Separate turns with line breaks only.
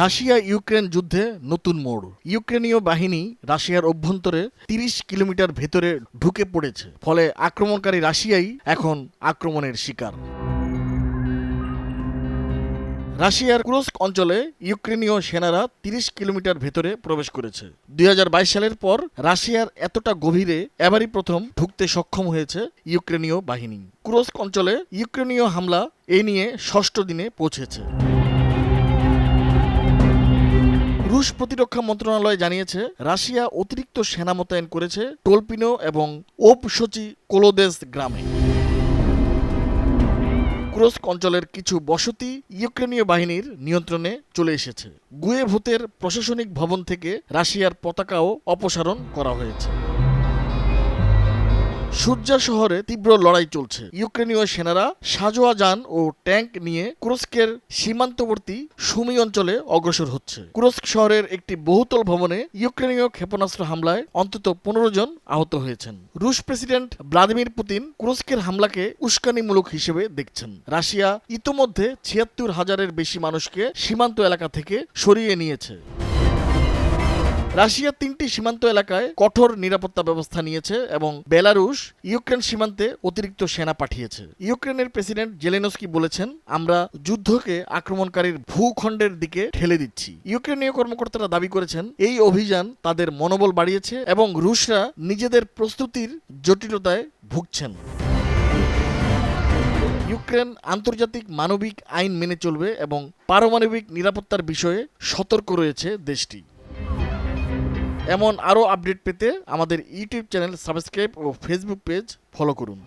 Russia Ukraine যুদ্ধে নতুন মোড়। ইউক্রেনীয় বাহিনী রাশিয়ার অভ্যন্তরে তিরিশ কিলোমিটার ভেতরে ঢুকে পড়েছে। ফলে আক্রমণকারী রাশিয়াই এখন আক্রমণের শিকার। রাশিয়ার কুরস্ক অঞ্চলে ইউক্রেনীয় সেনারা তিরিশ কিলোমিটার ভেতরে প্রবেশ করেছে। দুই হাজার বাইশ সালের পর রাশিয়ার এতটা গভীরে এবারই প্রথম ঢুকতে সক্ষম হয়েছে ইউক্রেনীয় বাহিনী। কুরস্ক অঞ্চলে ইউক্রেনীয় হামলা এ নিয়ে ষষ্ঠ দিনে পৌঁছেছে। রুশ প্রতিরক্ষা মন্ত্রণালয় জানিয়েছে, রাশিয়া অতিরিক্ত সেনা মোতায়েন করেছে টোলপিনো এবং ওপ ওপসচি কোলোদেস গ্রামে। কুরস্ক অঞ্চলের কিছু বসতি ইউক্রেনীয় বাহিনীর নিয়ন্ত্রণে চলে এসেছে। গুয়েভূতের প্রশাসনিক ভবন থেকে রাশিয়ার পতাকাও অপসারণ করা হয়েছে। সূর্যা শহরে তীব্র লড়াই চলছে। ইউক্রেনীয় সেনারা সাজোয়া যান ও ট্যাঙ্ক নিয়ে কুরস্কের সীমান্তবর্তী সুমি অঞ্চলে অগ্রসর হচ্ছে। কুরস্ক শহরের একটি বহুতল ভবনে ইউক্রেনীয় ক্ষেপণাস্ত্র হামলায় অন্তত পনেরো জন আহত হয়েছেন। রুশ প্রেসিডেন্ট ভ্লাদিমির পুতিন কুরস্কের হামলাকে উস্কানিমূলক হিসেবে দেখছেন। রাশিয়া ইতোমধ্যে ছিয়াত্তর হাজারের বেশি মানুষকে সীমান্ত এলাকা থেকে সরিয়ে নিয়েছে। রাশিয়া তিনটি সীমান্ত এলাকায় কঠোর নিরাপত্তা ব্যবস্থা নিয়েছে এবং বেলারুশ ইউক্রেন সীমান্তে অতিরিক্ত সেনা পাঠিয়েছে। ইউক্রেনের প্রেসিডেন্ট জেলেনস্কি বলেছেন, আমরা যুদ্ধকে আক্রমণকারীর ভূখণ্ডের দিকে ঠেলে দিচ্ছি। ইউক্রেনীয় কর্মকর্তারা দাবি করেছেন, এই অভিযান তাদের মনোবল বাড়িয়েছে এবং রুশরা নিজেদের প্রস্তুতির জটিলতায় ভুগছেন। ইউক্রেন আন্তর্জাতিক মানবিক আইন মেনে চলবে এবং পারমাণবিক নিরাপত্তার বিষয়ে সতর্ক রয়েছে দেশটি। এমন আরও আপডেট পেতে আমাদের ইউটিউব চ্যানেল সাবস্ক্রাইব ও ফেসবুক পেজ ফলো করুন।